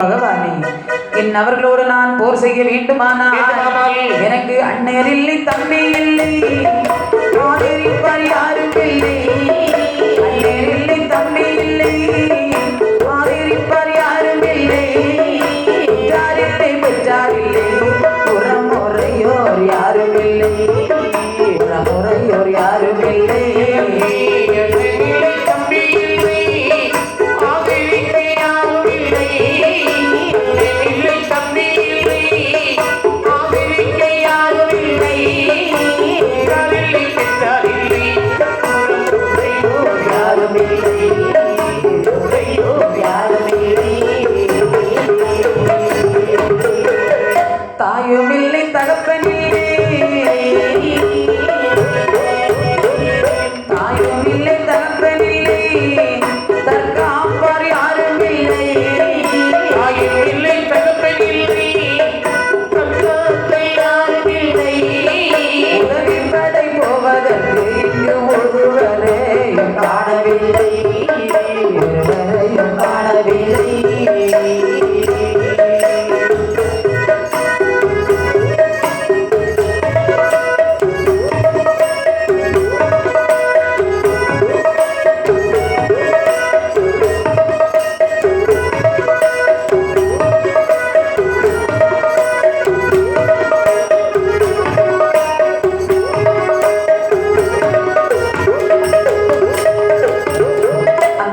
பகவானே என் அவர்களோடு நான் போர் செய்ய வேண்டுமானால் எனக்கு அண்ணர் இல்லை தம்பி இல்லை யாரும் இல்லை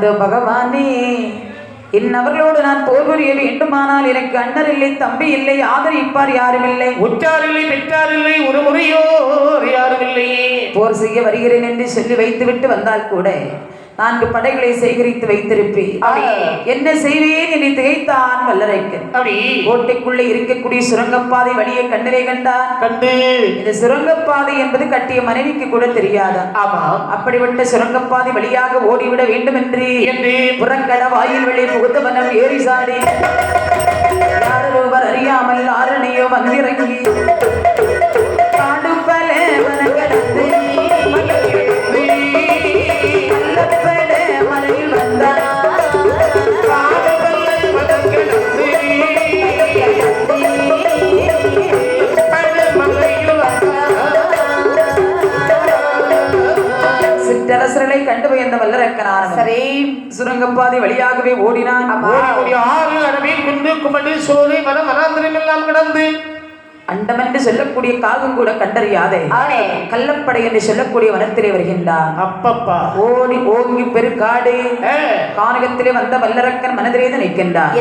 அந்த பகவானே. என் அவர்களோடு நான் போர் புரிய வேண்டுமானால் எனக்கு அண்ணர் இல்லை தம்பி இல்லை ஆதரிப்பார் யாரும் இல்லை உற்றாரில்லை பெற்றாரில்லை ஒரு முறையோர் யாரும் இல்லையே போர் செய்ய வருகிறேன் என்று சொல்லி வைத்துவிட்டு வந்தால் கூட நான்கு படைகளை சேகரித்து வைத்திருப்பேன் அப்படி. என்ன செய்வேன் என்னை திகைத்தான் வல்லரைக்கு கோட்டைக்குள்ளே இருக்கக்கூடிய சுரங்கப்பாதை வழியை கண்ணிலே கண்டான் கண்டு இந்த சுரங்கப்பாதை என்பது கட்டிய மனைவிக்கு கூட தெரியாதா? ஆமா. அப்படிப்பட்ட சுரங்கப்பாதை வழியாக ஓடிவிட வேண்டும் என்று. புறக்கட வாயில் வழி புகுந்த வனம் ஏறி சாடி. யாரொருவர் அறியாமல் ஆரணையோ வந்திறங்கி. சிற்றரசர்களை கண்டு பயந்த வல்லரக்கனான சரி. சுரங்கப்பாதை வழியாகவே ஓடினான். ஆறு அடவே குண்டு குமடு சோலை வனம் வனாந்திரம் எல்லாம் கிடந்து அண்டமென்று சொல்லக்கூடிய காகம் கூட கண்டறியாதே. கள்ளப்படை என்று சொல்லக்கூடிய வனத்திலே வருகின்றான். அப்பப்பா. ஓடி ஓங்கி பெருக்காடு. கானகத்திலே வந்த வல்லரக்கன் மனதிலே நிற்கின்றான்.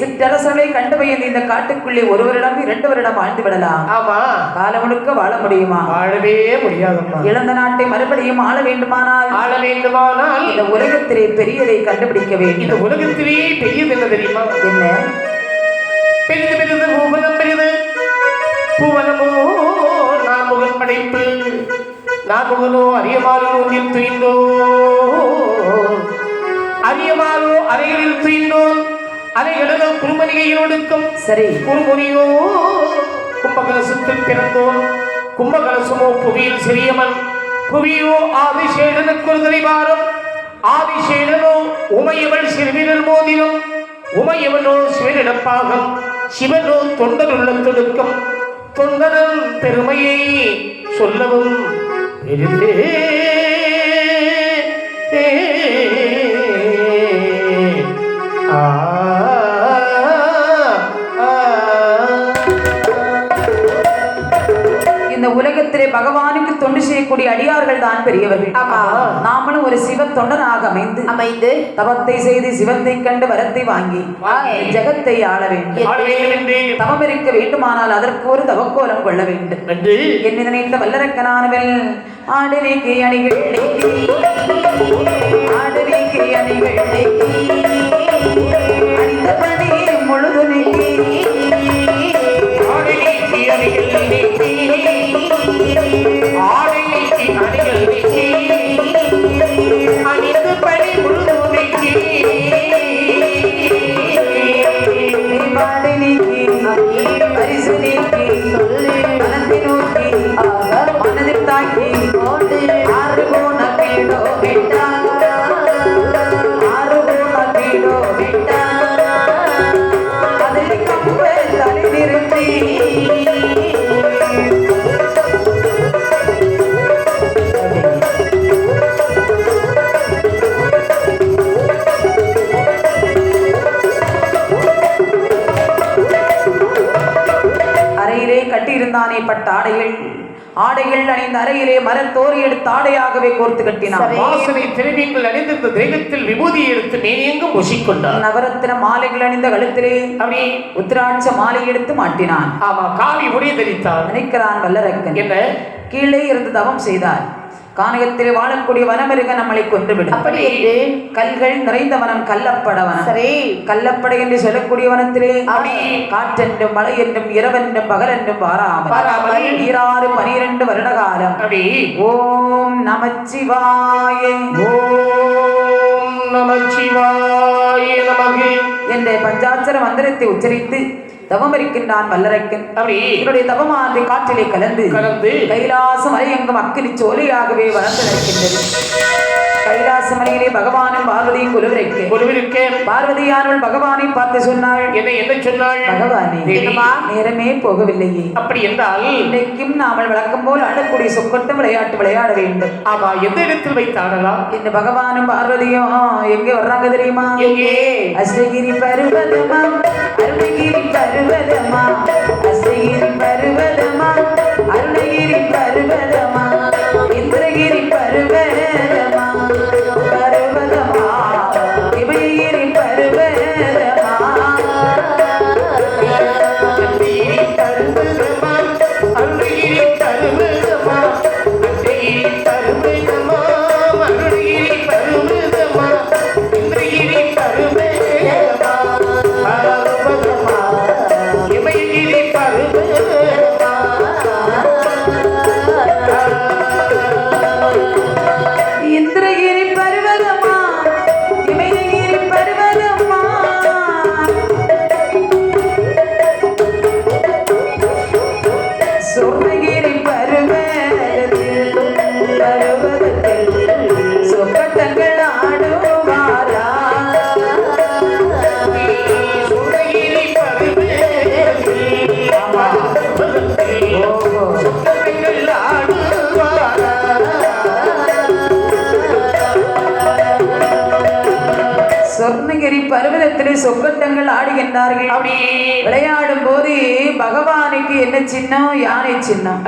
சிற்றரசர்களை கண்டு பயந்து இந்த காட்டுக்குள்ளே ஒரு வருடம் இரண்டு வருடம் வாழ்ந்து விடலாம். ஆமா. காலம் முழுக்க வாழ முடியுமா? வாழவே முடியாதம்மா. இழந்த நாட்டை மறுபடியும் ஆள வேண்டுமானால்? ஆள வேண்டுமானால்? இந்த உலகத்திலே பெரியதை கண்டுபிடிக்க இந்த வேண்டும் உலகத்திலேயே பெரியது என்ன தெரியுமா? என்ன? பெரிது பெரிது பெரிது. பூவனமோ நாமுகன் படைப்பு நாமுகனோ அரியமாலோ ஒன்றில் துயின்றோ. அரியமாலோ அறைகளில் துயின்றோம் அறைகளிலோ குறுமணிகையில் ஒடுக்கும். சரி. குறுமுனியோ கும்பகலசத்தில் பிறந்தோன் கும்பகலசமோ புவியில் சிறியவன். புவியோ ஆதிசேடனுக்கு ஒரு தலைவாரம் ஆதிசேடனோ உமையவள் சிறுவிரல் மோதிரம் உமையவனோ சிவனிடப்பாகம் சிவனோ தொண்டருள்ள தொடுக்கம் தொண்டனன் பெருமையை சொல்லவும் பெரிதே இந்த உலகத்திலே பகவான் தொண்டு செய்யக்கூடிய அடியார்கள் தான் பெரியவர்கள். ஆமா. நாமளும் ஒரு சிவ தொண்டனாக அமைந்து அமைந்து தவத்தை செய்து சிவத்தை கண்டு வரத்தை வாங்கி. ஜகத்தை ஆள வேண்டும். தவம் இருக்க வேண்டுமானால் அதற்கு ஒரு தவக்கோலம் கொள்ள வேண்டும். என்று. என்ன நினைத்த வல்லரக்கனானவள் ஆடவேக்கு அணிகள். அணிந்திருந்தானே பட்ட ஆடைகள் ஆடைகள் அணிந்த அறையிலே மரத்தோரி எடுத்து ஆடையாகவே கோர்த்து கட்டினான். வாசனை திரவியங்கள் அணிந்திருந்த தேகத்தில் விபூதியை எடுத்து மேனியெங்கும் பூசிக்கொண்டார் நவரத்தின மாலைகள் அணிந்த கழுத்திலே அப்படி உத்திராட்ச மாலை எடுத்து மாட்டினான். ஆமா காவி உடைய தரித்தார் நினைக்கிறான் வல்லரக்கன். என்ன? கீழே இருந்து தவம் செய்தார். கானகத்திலே வாழக்கூடிய வனமிருக நம்மளை கொன்றுவிடும். அப்படி கல்கள் நிறைந்த வனம் கல்லப்பட வனம். சரி. கல்லப்படை என்று சொல்லக்கூடிய வனத்திலே. காற்றென்றும் மழை என்றும் இரவென்றும் பகலென்றும் வாராமல். வாராமல். ஈராறு பனிரெண்டு வருட காலம் ஓம் நமச்சிவாய. ஓம் நமச்சிவாய நமகு. என்ற பஞ்சாட்சர மந்திரத்தை உச்சரித்து தவம் இருக்கின்றான் வல்லரக்கன். அப்படி இதனுடைய தவமானது காற்றிலே கலந்து கலந்து. கைலாச மலை எங்கும் அக்கினி சோலையாகவே வளர்ந்து நிற்கின்றது. கைலாச மலையிலே பகவானும் பார்வதியும் குழுவிரைக்க குழுவிருக்கேன் பார்வதியானவள் பகவானை பார்த்து சொன்னாள் என்ன என்ன சொன்னாள் பகவானே நேரமே போகவில்லையே அப்படி என்றால் இன்றைக்கும் நாமல் வழக்கம் போல் ஆடக்கூடிய சொக்கட்டம் விளையாட்டு விளையாட வேண்டும் ஆமா எந்த இடத்தில் வைத்து ஆடலாம் இந்த பகவானும் பார்வதியும் எங்க வர்றாங்க தெரியுமா எங்கே அஸ்தகிரி பருவதமா அருணகிரி பருவதமா சொக்கட்டங்கள் ஆடுகின்றார்கள். விளையாடும் போது பகவானுக்கு என்ன சின்னம் யானை சின்னம்?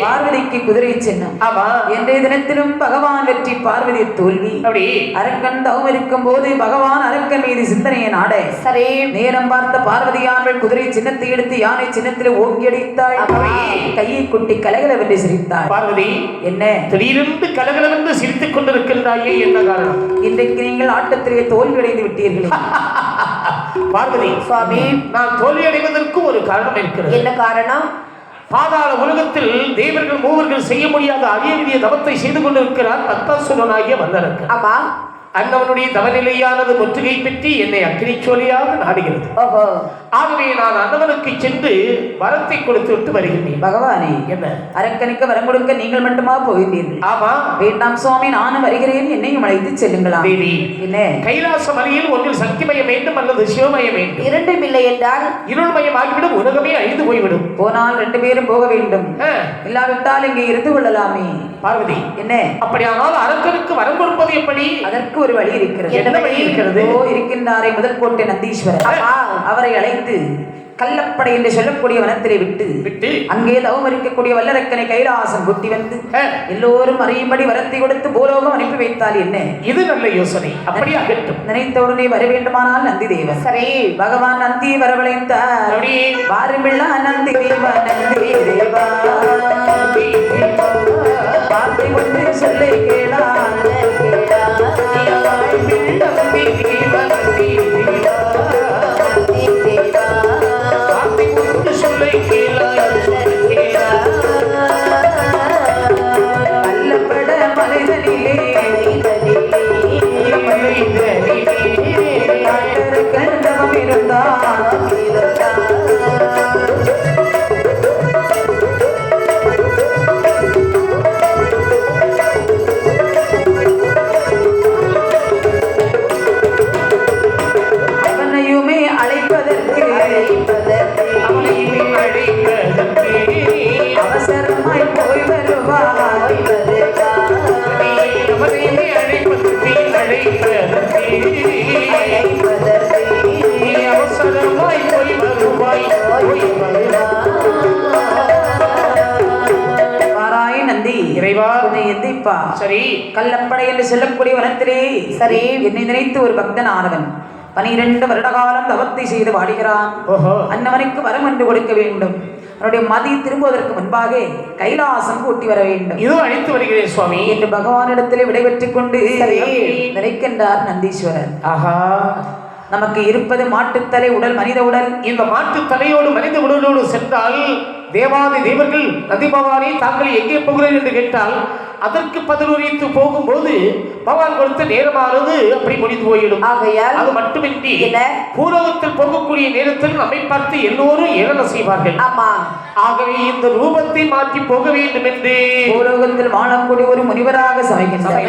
பார்வதிக்கு குதிரை சின்னம். ஆமா. இன்றைய தினத்திலும் பகவான் வெற்றி பார்வதி தோல்வி. அரக்கன் தவம் இருக்கும் போது பகவான் அரக்கன் மீது சிந்தனையை நாட. சரி. நேரம் பார்த்த பார்வதியானவள் குதிரை சின்னத்தை எடுத்து யானை சின்னத்திலே ஓங்கி அடித்தாள். கையை குட்டி கலகலவென்று சிரித்தாள். பார்வதி. என்ன? திடீரென்று கலகலவென்று சிரித்துக் கொண்டிருக்கின்றாயே என்ன காரணம்? இன்றைக்கு நீங்கள் ஆட்டத்திலே தோல்வி அடைந்து விட்டீர்களே. பார்வதி சுவாமி. நான் தோல்வி அடைவதற்கு ஒரு காரணம் இருக்கிறது. என்ன காரணம்? பாதாள உலகத்தில் தேவர்கள் மூவர்கள் செய்ய முடியாத அரிய விதிய தவத்தை செய்து கொண்டிருக்கிறார் பத்தாசுரனாகிய வல்லரக்கன் ஆமா. அண்ணவனுடைய தவநிலையானது முற்றுகை பெற்றி என்னை சோழியாக நாடுகிறது. ஆகவே நான் அண்ணவனுக்கு சென்று வரத்தை கொடுத்து விட்டு வருகின்றேன். பகவானே என்ன? அரக்கனுக்கு வரம் கொடுக்க நீங்கள் மட்டுமா போகின்றீர்கள்? ஆமா. வேண்டாம் சுவாமி நானும் வருகிறேன் என்னையும் அழைத்து செல்லுங்களா தேவி என்ன? கைலாச மலையில் ஒன்றில் சக்திமயம் வேண்டும் அல்லது சிவமயம் வேண்டும்? இரண்டும் இல்லை என்றால்? இருள்மயம் ஆகிவிடும் உலகமே அழிந்து போய்விடும். போனால் ரெண்டு பேரும் போக வேண்டும். இல்லாவிட்டால் இங்கே இருந்து கொள்ளலாமே. பார்வதி என்ன? அப்படியானால் அரக்கனுக்கு வரம் கொடுப்பது எப்படி? அதற்கு ஒரு வழி இருக்கிறது. என்ன வழி இருக்கிறது? ஓ இருக்கின்றாரே முதல் கோட்டை நந்தீஸ்வரர். அவரை அழைத்து கள்ளப்படை என்று சொல்லக்கூடிய வனத்திலே விட்டு விட்டு. அங்கே தவம் இருக்கக்கூடிய வல்லரக்கனை கைலாசம் கூட்டி வந்து எல்லோரும் அறியும்படி வரத்தை கொடுத்து பூலோகம் அனுப்பி வைத்தால் என்ன? இது நல்ல யோசனை. அப்படி ஆகட்டும் நினைத்த உடனே வர வேண்டுமானால் நந்தி தேவன் சரி. பகவான் நந்தி வரவழைத்தார். வாருமில்லா நந்தி தேவா நந்தி தேவா வார்த்தை ஒன்று சொல்லை கேளா சரி கல்லப்படை என்று சொல்லக்கூடிய வனத்திலே சரி. என்னை நினைத்து ஒரு பக்தன் ஆனவன். பனிரெண்டு வருட காலம் தவத்தை செய்து வாடுகிறான். அன்னவனுக்கு வரம் என்று கொடுக்க வேண்டும். அவனுடைய மதி திரும்புவதற்கு முன்பாக கைலாசம் கூட்டி வர வேண்டும். இதோ அழைத்து வருகிறேன் சுவாமி. என்று பகவானிடத்திலே விடைபெற்றுக் கொண்டு. நினைக்கின்றார் நந்தீஸ்வரர். ஆஹா. நமக்கு இருப்பது மாட்டுத்தலை உடல் மனித உடல். இந்த மாட்டு தலையோடு மனித உடலோடு சென்றால் தேவாதி தேவர்கள் நதி பவானி தாங்கள் எங்கே போகிறேன் என்று கேட்டால் அதற்கு பதிலுரைத்து போகும்போது பகவான் கொடுத்த நேரமானது அப்படி முடிந்து போயிடும். ஆகையால் அது மட்டுமின்றி? பூலகத்தில் போகக்கூடிய நேரத்தில் நம்மை பார்த்து எல்லோரும் ஏளன செய்வார்கள். ஆமா. ஆகவே இந்த ரூபத்தை மாற்றி போக வேண்டும் என்று பூலோகத்தில் வாழக்கூடிய ஒரு முனிவராக சமைக்கின்றார்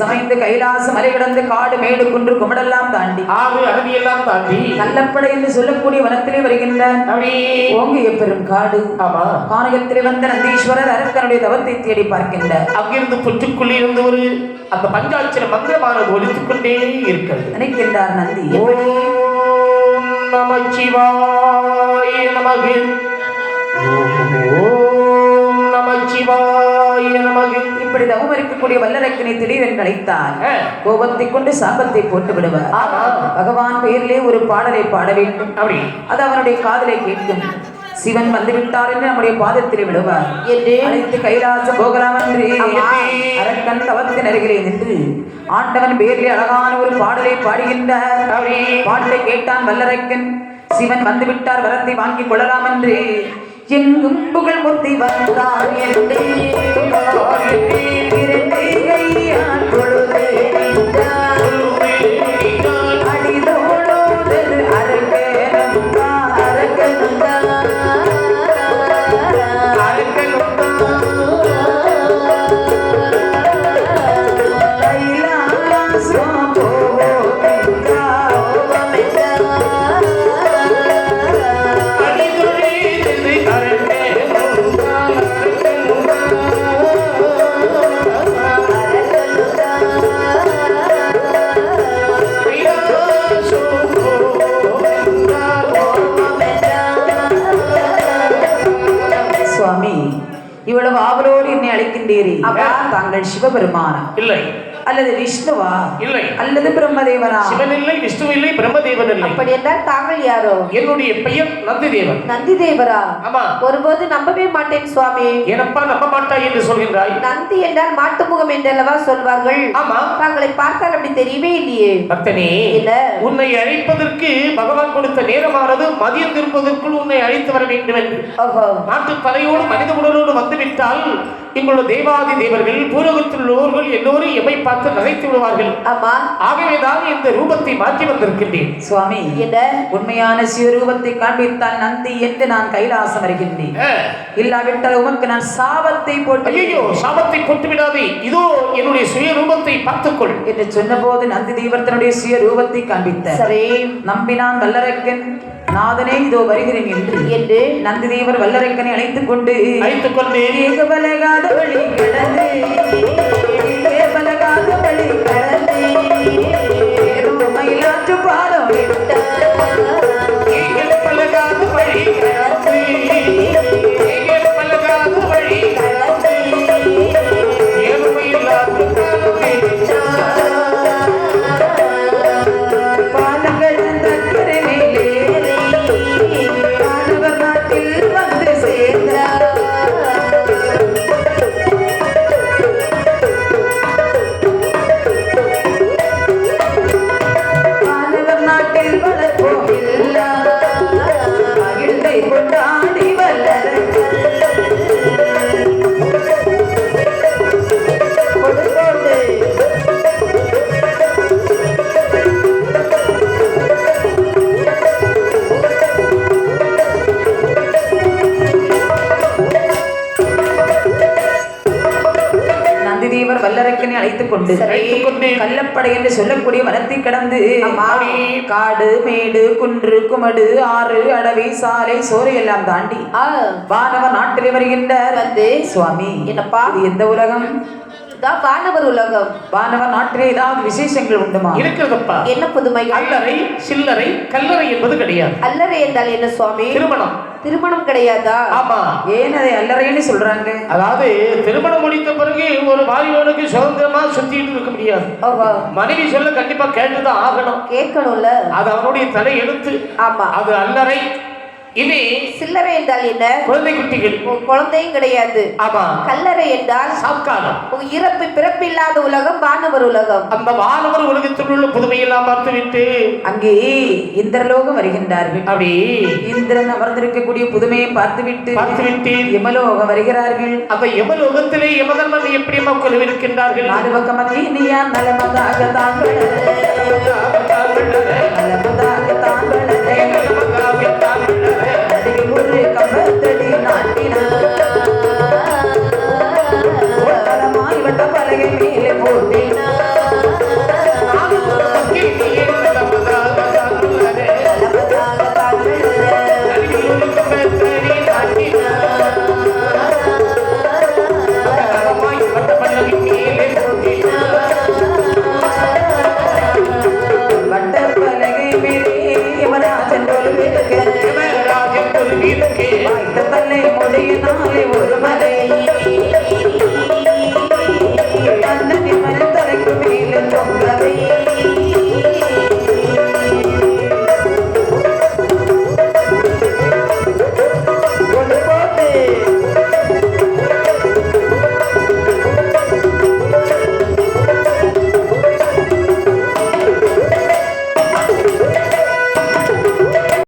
சமைந்து கைலாச மலை கடந்து காடு மேடு குன்று குமடெல்லாம் தாண்டி ஆறு அருவியெல்லாம் தாண்டி கல்லப்படை என்று சொல்லக்கூடிய வனத்திலே வருகின்றார் அப்படி ஓங்கிய பெரும் காடு ஆமா. கானகத்திலே வந்த நந்தீஸ்வரர் அரக்கனுடைய தவத்தை தேடி பார்க்கின்றார். அங்கிருந்து புற்றுக்குள்ளே இருந்து ஒரு அந்த பஞ்சாட்சர மந்திரமானது ஒலித்துக் கொண்டே இருக்கிறது நினைக்கின்றார் நந்தி. ஓம் நமச்சிவாய நமக. ஓம் நமச்சிவாய நமக. இப்படி தவம் இருக்கக்கூடிய வல்லரக்கனை திடீரென்று அழைத்தார் கோபத்தை கொண்டு சாபத்தை போட்டு விடுவார். பகவான் பெயரிலே ஒரு பாடலை பாட வேண்டும். அப்படி. அது அவனுடைய காதலை கேட்கும். சிவன் வந்து விட்டார் என்று நம்முடைய பாதத்திலே விடுவார். என்று அழைத்து கைலாசம் போகலாம் என்று. அரக்கன் தவத்தின் அருகிலே நின்று ஆண்டவன் பேரிலே அழகான ஒரு பாடலை பாடுகின்றார். அப்படி பாட்டை கேட்டான் வல்லரக்கன் சிவன் வந்து விட்டார் வரத்தை வாங்கிக் கொள்ளலாம் என்று எங்கும் புகழ் முத்தி வந்தான் இவ்வளவு ஆவலோடு என்னை அழைக்கின்றீரே. தாங்கள் சிவபெருமானா? இல்லை. அல்லது விஷ்ணுவா? இல்லை. அல்லது பிரம்மதேவனா? சிவன் இல்லை விஷ்ணு இல்லை பிரம்மதேவன் இல்லை அப்படி என்றால் தாங்கள் யாரோ? என்னுடைய பெயர் நந்திதேவன். நந்தி தேவரா ஆமா. ஒருபோது நம்பவே மாட்டேன் சுவாமி. எனப்பா நம்ப மாட்டாய் என்று சொல்கின்றாய்? நந்தி என்றால் மாட்டுமுகம் என்றல்லவா சொல்வார்கள்? ஆமா. தாங்களை பார்த்தால் அப்படி தெரியவே இல்லையே. பக்தனே இல்ல உன்னை அழைப்பதற்கு பகவான் கொடுத்த நேரமானது மதியம் திரும்பதற்குள் உன்னை அழைத்து வர வேண்டும் என்று நாட்டு தலையோடு மனித உடலோடு வந்துவிட்டால் எங்களுடைய தேவாதி தேவர்கள் பூலகத்தில் உள்ளவர்கள் எல்லோரும் எம்மை பார்த்து நகைத்து விடுவார்கள். ஆமா. ஆகவேதான் இந்த ரூபத்தை மாற்றி வந்திருக்கின்றேன். சுவாமி என்ன? உண்மையான சிவரூபத்தை காண்பித்தான் நந்தி என்று நான் கைலாசம் வருகின்றேன். இல்லாவிட்டால் உமக்கு நான் சாபத்தை போட்டு ஐயோ சாபத்தை போட்டு விடாதே இதோ என்னுடைய சுய ரூபத்தை பார்த்துக்கொள். என்று சொன்னபோது நந்தி தீவர்த்தனுடைய சுய ரூபத்தை காண்பித்தார். சரி. நம்பினான் வல்லரக்கன் நாதனே இதோ வருகிறேன் என்று என்று நந்தி தேவர் வல்லரக்கனை அழைத்துக் கொண்டு அழைத்துக் கொண்டு நந்திதேவர் வல்லரக்கனை அழைத்துக் கொண்டு கள்ளப்படை என்று சொல்லக்கூடிய வனத்தை கடந்து. காடு மேடு குன்று குமடு ஆறு அடவி சாலை சோறு எல்லாம் தாண்டி வானவர் நாட்டிலே வருகின்றார். வந்து சுவாமி என்னப்பா? எந்த உலகம்? இதுதான் வானவர் உலகம். வானவர் நாட்டிலே ஏதாவது விசேஷங்கள் உண்டுமா? இருக்கிறதப்பா. என்ன புதுமைகள்? அல்லறை சில்லறை கல்லறை என்பது கிடையாது. அல்லறை என்றால் என்ன சுவாமி? திருமணம். திருமணம் கிடையாதா? ஆமா. ஏன் அதை அல்லறைன்னு சொல்றாங்க? அதாவது திருமணம் முடித்த பிறகு ஒரு வாலிபனுக்கு சுதந்திரமா சுத்திட்டு இருக்க முடியாது. மனைவி சொல்ல கண்டிப்பா கேட்டுதான் ஆகணும். கேட்கணும்ல. அது அவனுடைய தலை எழுத்து ஆமா. அது அல்லறை. இனி சில்லறை என்றால் என்ன? குழந்தை குட்டிகள் குழந்தையும் கிடையாது. ஆமா. கல்லறை என்றால் சாக்காலம் உன் இறப்பு பிறப்பில்லாத உலகம் வானவர் உலகம். அந்த வானவர் உலகத்தில் உள்ள புதுமையெல்லாம் பார்த்து விட்டு அங்கே இந்திரலோகம் வருகின்றார்கள் அப்படி. இந்திரன் அமர்ந்திருக்கக்கூடிய புதுமையை பார்த்துவிட்டு பார்த்து விட்டு யமலோகம் வருகிறார்கள். அந்த யமலோகத்திலே யமதர்மன் எப்படி மக்கள் இருக்கின்றார்கள் நாலு பக்கம் நீயா நலமதாக தாங்கள் யமராஜன் கொள்விருக்க தன்னை மொழியினாலே ஒரு மலை